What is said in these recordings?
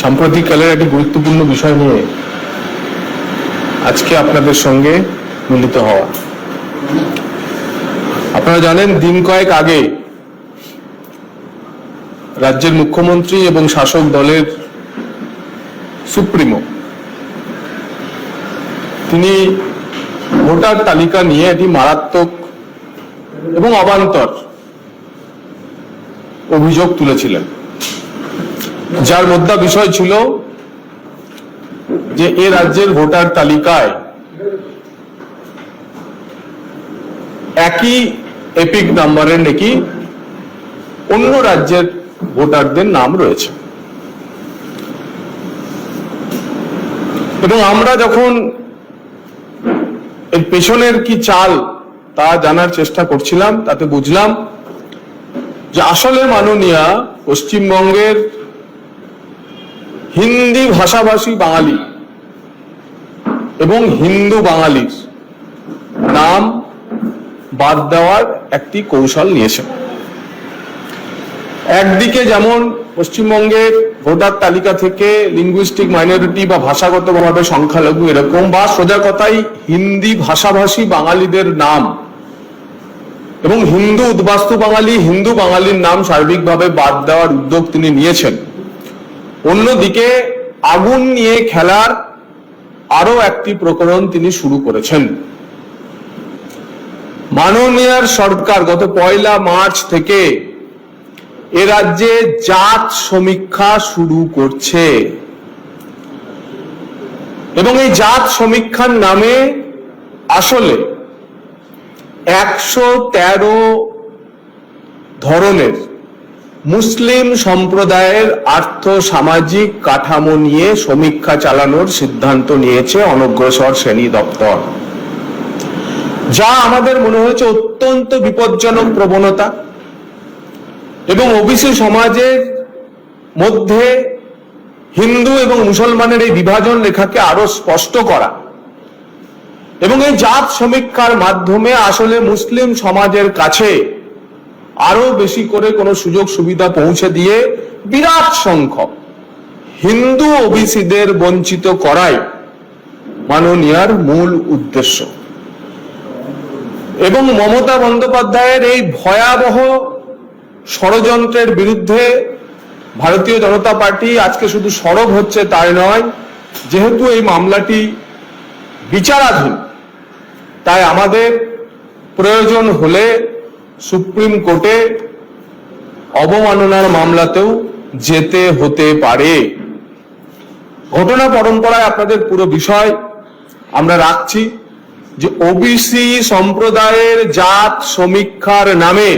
সাম্প্রতিককালের একটি গুরুত্বপূর্ণ বিষয় নিয়ে আজকে আপনাদের সঙ্গে মিলিত হওয়া। আপনারা জানেন, দিন কয়েক আগে রাজ্যের মুখ্যমন্ত্রী এবং শাসক দলের সুপ্রিমো, তিনি ভোটার তালিকা নিয়ে একটি মারাত্মক এবং অবান্তর অভিযোগ তুলেছিলেন। যার মধ্যে বিষয় ছিল যে এ রাজ্যের ভোটার তালিকায় একই এপিক নাম্বারের নাকি অন্য রাজ্যের ভোটারদের নাম রয়েছে। এবং আমরা যখন এর পেছনের কি চাল তা জানার চেষ্টা করছিলাম, তাতে বুঝলাম যে আসলে মাননীয়া পশ্চিমবঙ্গের হিন্দি ভাষাভাষী বাঙালি এবং হিন্দু বাঙালির নাম বাদ দেওয়ার একটি কৌশল নিয়েছে। একদিকে যেমন পশ্চিমবঙ্গের ভোটার তালিকা থেকে লিঙ্গুইস্টিক মাইনরিটি বা ভাষাগতভাবে সংখ্যালঘু এরকম বা সোজা কথাই হিন্দি ভাষাভাষী বাঙালিদের নাম এবং হিন্দু উদ্বাস্তু বাঙালি হিন্দু বাঙালির নাম সার্বিকভাবে বাদ দেওয়ার উদ্যোগ তিনি নিয়েছেন। অন্যদিকে আগুন নিয়ে খেলার আরও একটি প্রকরণ তিনি শুরু করেছেন। মাননীয়ার সরকার গত পয়লা মার্চ থেকে এ রাজ্যে জাত সমীক্ষা শুরু করছে। এবং এই জাত সমীক্ষার নামে আসলে একশো তেরো ধরনের মুসলিম সম্প্রদায়ের আর্থ সামাজিক কাঠামো নিয়ে সমীক্ষা চালানোর সিদ্ধান্ত নিয়েছে অনগ্রসর শ্রেণি দপ্তর। যা আমাদের মনে হয়েছে অত্যন্ত বিপজ্জনক প্রবণতা এবং ওবিসি সমাজের মধ্যে হিন্দু এবং মুসলমানের এই বিভাজন রেখাকে আরও স্পষ্ট করা এবং এই জাত সমীক্ষার মাধ্যমে আসলে মুসলিম সমাজের কাছে আরও বেশি করে কোনো সুযোগ সুবিধা পৌঁছে দিয়ে বিরাট সংখ্যক হিন্দু ওবিসিদের বঞ্চিত করাই মাননীয়ার মূল উদ্দেশ্য। এবং মমতা বন্দ্যোপাধ্যায়ের এই ভয়াবহ ষড়যন্ত্রের বিরুদ্ধে ভারতীয় জনতা পার্টি আজকে শুধু সরব হচ্ছে তাই নয়, যেহেতু এই মামলাটি বিচারাধীন, তাই আমাদের প্রয়োজন হলে সুপ্রিম কোর্টে অবমাননার মামলাতেও যেতে হতে পারে। ঘটনা পরম্পরায় আপনাদের পুরো বিষয় আমরা রাখছি যে ওবিসি সম্প্রদায়ের জাত সমীক্ষার নামে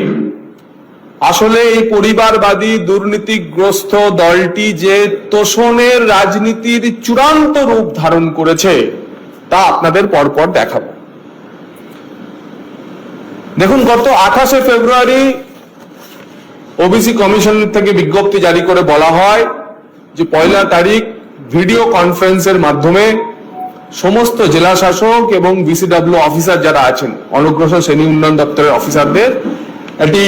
আসলে এই পরিবারবাদী দুর্নীতিগ্রস্ত দলটি যে তোষণের রাজনীতির চূড়ান্ত রূপ ধারণ করেছে, তা আপনাদের পরপর দেখাবো। দেখুন, গত আঠাশে ফেব্রুয়ারি ওবিসি কমিশন থেকে বিজ্ঞপ্তি জারি করে বলা হয় যে পয়লা তারিখ ভিডিও কনফারেন্সের মাধ্যমে সমস্ত জেলা শাসক এবং বিসিডব্লিউ অফিসার যারা আছেন অনগ্রসর শ্রেণি উন্নয়ন দপ্তরের অফিসারদের একটি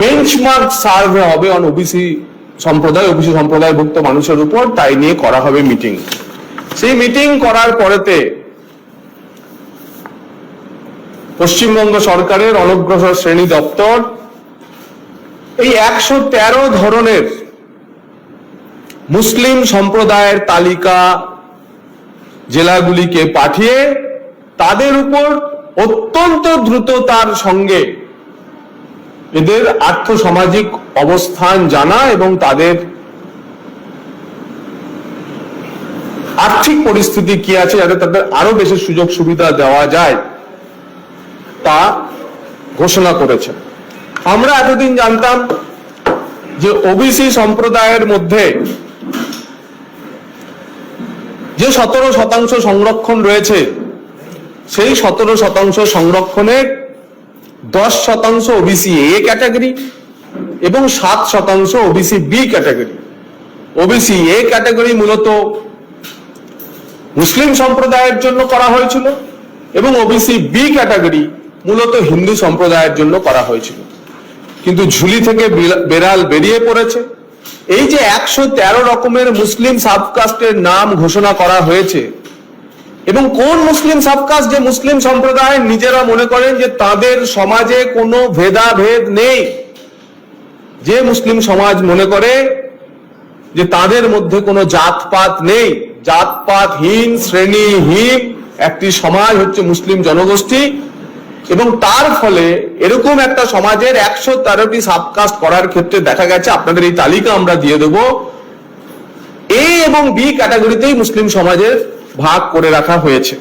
বেঞ্চমার্ক সার্ভে হবে অন ওবিসি সম্প্রদায় ওবিসি সম্প্রদায়ভুক্ত মানুষের উপর। তাই নিয়ে করা হবে মিটিং সেই মিটিং করার পরেতে পশ্চিমবঙ্গ সরকারের অনগ্রসর শ্রেণি দপ্তর। এই একশো তেরো ধরনের মুসলিম সম্প্রদায়ের তালিকা জেলাগুলিকে পাঠিয়ে তাদের উপর অত্যন্ত দ্রুততার সঙ্গে এদের আর্থ সামাজিক অবস্থান জানা এবং তাদের আর্থিক পরিস্থিতি কি আছে যাতে তাদের আরও বেশি সুযোগ সুবিধা দেওয়া যায়। তা ঘোষণা করেছে। আমরা এতদিন জানতাম যে ওবিসি সম্প্রদায়ের মধ্যে যে সতেরো শতাংশ সংরক্ষণ রয়েছে, সেই সতেরো শতাংশ সংরক্ষণের দশ শতাংশ ওবিসি এ ক্যাটাগরি এবং সাত শতাংশ OBC B category. OBC A category মূলত মুসলিম সম্প্রদায়ের জন্য করা হয়েছিল এবং ওবিসি বি ক্যাটাগরি মূলত হিন্দু সম্প্রদায়ের জন্য করা হয়েছিল। কিন্তু ঝুলি থেকে বেড়াল বেরিয়ে পড়েছে। এই যে একশো তেরো রকমের মুসলিম সাবকাস্টের নাম ঘোষণা করা হয়েছে, এবং কোন মুসলিম সাবকাস্ট যে মুসলিম সম্প্রদায় নিজেরা মনে করেন যে তাদের সমাজে কোনো ভেদাভেদ নেই, যে মুসলিম সমাজ মনে করে যে তাদের মধ্যে কোনো জাতপাত নেই। জাতপাতহীন, শ্রেণীহীন একটি সমাজ হচ্ছে মুসলিম জনগোষ্ঠী এবং তার ফলে এরকম একটা সমাজের একশো তেরোটি সাবকাস্ট করার ক্ষেত্রে দেখা গেছে, আপনাদের এই তালিকা আমরা দিয়ে দেব। এ এবং বি ক্যাটাগরিতেই মুসলিম সমাজের ভাগ করে রাখা হয়েছে।